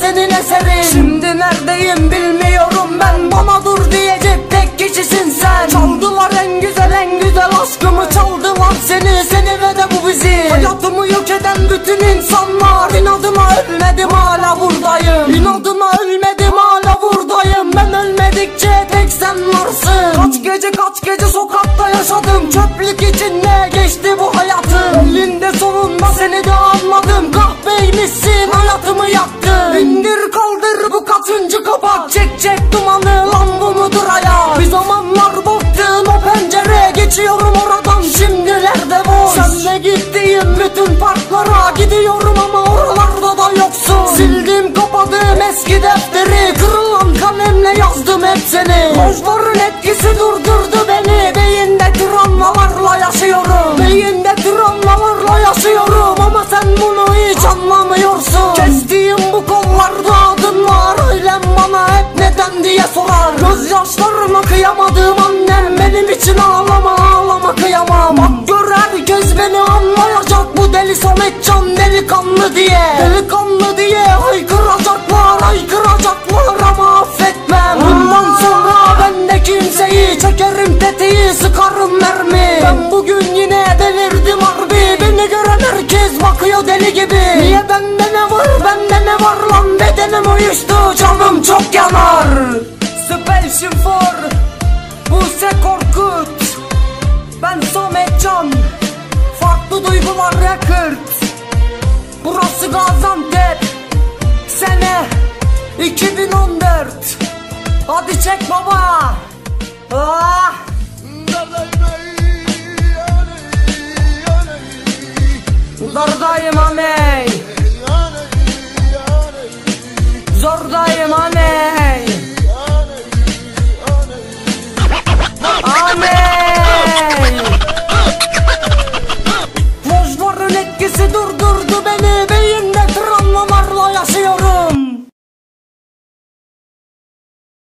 senin. Eserin Şimdi neredeyim bilmiyorum ben. Bana dur diyecek tek kişisin sen. Çaldılar en güzel en güzel aşkımı Çaldılar seni. Seni ve de bu bizi. Hayatımı yok eden bütün insanlar. İnadına ölmedim hala buradayım. İnadına ölmedim. Eski defteri Kırılan kalemle yazdım hep seni. Borçların etkisi durdurdu beni. Beyinde travmalarla yaşıyorum. Beyinde travmalarla yaşıyorum. Ama sen bunu hiç anlamıyorsun. Kestiğim bu kollarda adın var. Ailem bana hep neden diye sorar. Gözyaşlarıma kıyamadım annem Benim için ağlama Bu deli Sametcan delikanlı diye. Delikanlı diye haykıracaklar Haykıracaklar ama affetmem. Bundan sonra ben de kimseyi Çekerim tetiği sıkarım mermi. Ben bugün yine delirdim harbi. Beni gören herkes bakıyor deli gibi. Niye bende ne var bende ne var lan? Bedenim uyuştu canım çok yanar. Special for 2014 Hadi çek baba. Ah. Dardayım amey. Zordayım amey. Amey.